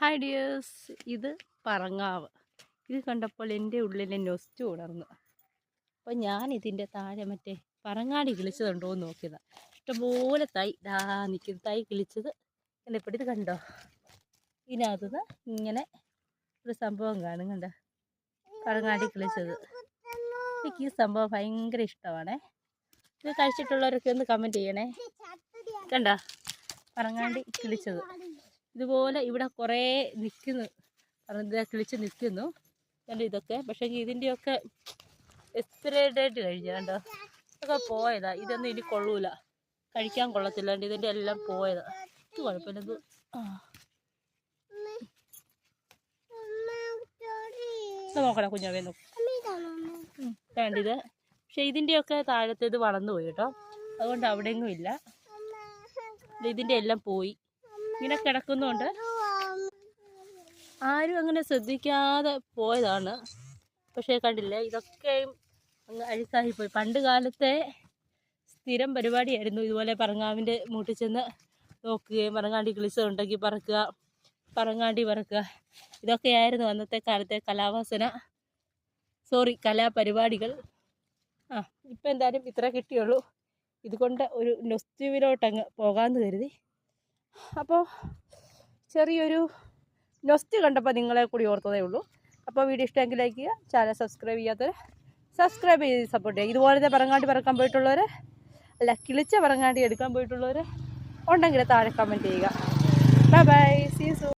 Hi dears. ഇത് പറങ്ങാവ്. ഇത് കണ്ടപ്പോൾ എന്റെ ഉള്ളിലെ നൊസ്റ്റ് ഉണർന്നു. അപ്പോൾ ഞാൻ ഇതിന്റെ താഴെ മറ്റേ പറങ്ങാടി കിളിച്ചതുണ്ടോ എന്ന് നോക്കിയതാണ് ഇഷ്ടംപോലെ തൈ ദാ നിൽക്കുന്ന തൈ കിളിച്ചത് എന്നെപ്പടി ഇത് കണ്ടോ? ഇതിനകത്തുനിന്ന് ഇങ്ങനെ ഒരു സംഭവം കാണും കണ്ട? പറങ്ങാടി കിളിച്ചത്. എനിക്ക് ഈ സംഭവം ഭയങ്കര ഇഷ്ടമാണേ. ഇത് കഴിച്ചിട്ടുള്ളവരൊക്കെ ഒന്ന് കമന്റ് ചെയ്യണേ. കണ്ടോ? പറങ്ങാണ്ടി കിളിച്ചത്. ഇതുപോലെ ഇവിടെ കുറേ നിൽക്കുന്നു. പറഞ്ഞത് കിളിച്ച് നിൽക്കുന്നു. കണ്ടോ ഇതൊക്കെ? പക്ഷേ ഇതിന്റെയൊക്കെ എക്സ്പയറി ഡേറ്റ് കഴിഞ്ഞു. കണ്ടോ? ഇതൊക്കെ പോയതാ. ഇതൊന്നും ഇനി കൊള്ളൂല. കഴിക്കാൻ കൊള്ളത്തില്ല. കണ്ടോ? ഇതിന്റെ എല്ലാം പോയതാ. ഇത് കുഴപ്പമില്ല ഇത് നോക്കണം കുഞ്ഞാവേ നോക്കും. വേണ്ടിത് പക്ഷേ ഇതിന്റെയൊക്കെ താഴത്തേത് വളർന്നു പോയി കേട്ടോ. അതുകൊണ്ട് അവിടെയെങ്ങും ഇല്ല. ഇതിന്റെ എല്ലാം പോയി. ഇങ്ങനെ കിടക്കുന്നുണ്ട്. ആരും അങ്ങനെ ശ്രദ്ധിക്കാതെ പോയതാണ്. പക്ഷേ കണ്ടില്ലേ ഇതൊക്കെയും അങ്ങ് അഴുക്കായി പോയി. പണ്ട് കാലത്തെ സ്ഥിരം പരിപാടിയായിരുന്നു ഇതുപോലെ പറങ്ങാവിന്റെ മൂട്ടിൽ ചെന്ന് നോക്കുകയും പറങ്ങാണ്ടി കിളിച്ചുണ്ടെങ്കിൽ പറക്കുക പറങ്ങാണ്ടി പറക്കുക. ഇതൊക്കെയായിരുന്നു അന്നത്തെ കാലത്തെ കലാവാസന. സോറി കലാപരിപാടികൾ. ആ ഇപ്പം എന്തായാലും ഇത്ര കിട്ടിയുള്ളൂ. ഇതുകൊണ്ട് ഒരു നൊസ്റ്റീവിലോട്ടങ്ങ് പോകാമെന്ന് കരുതി. അപ്പോൾ ചെറിയൊരു നൊസ്റ്റ് കണ്ടപ്പോൾ നിങ്ങളെ കൂടി ഓർത്തതേ ഉള്ളൂ. അപ്പോൾ വീഡിയോ ഇഷ്ടമെങ്കിൽ ലൈക്ക് ചെയ്യുക ചാനൽ സബ്സ്ക്രൈബ് ചെയ്യാത്തവർ സബ്സ്ക്രൈബ് ചെയ്ത് സപ്പോർട്ട് ചെയ്യുക. ഇതുപോലത്തെ പറങ്ങാണ്ടി പറക്കാൻ പോയിട്ടുള്ളവർ അല്ല കിളിച്ച പറങ്ങാണ്ടി എടുക്കാൻ പോയിട്ടുള്ളവർ ഉണ്ടെങ്കിൽ താഴെ കമന്റ് ചെയ്യുക. ബൈ ബൈ സീ സു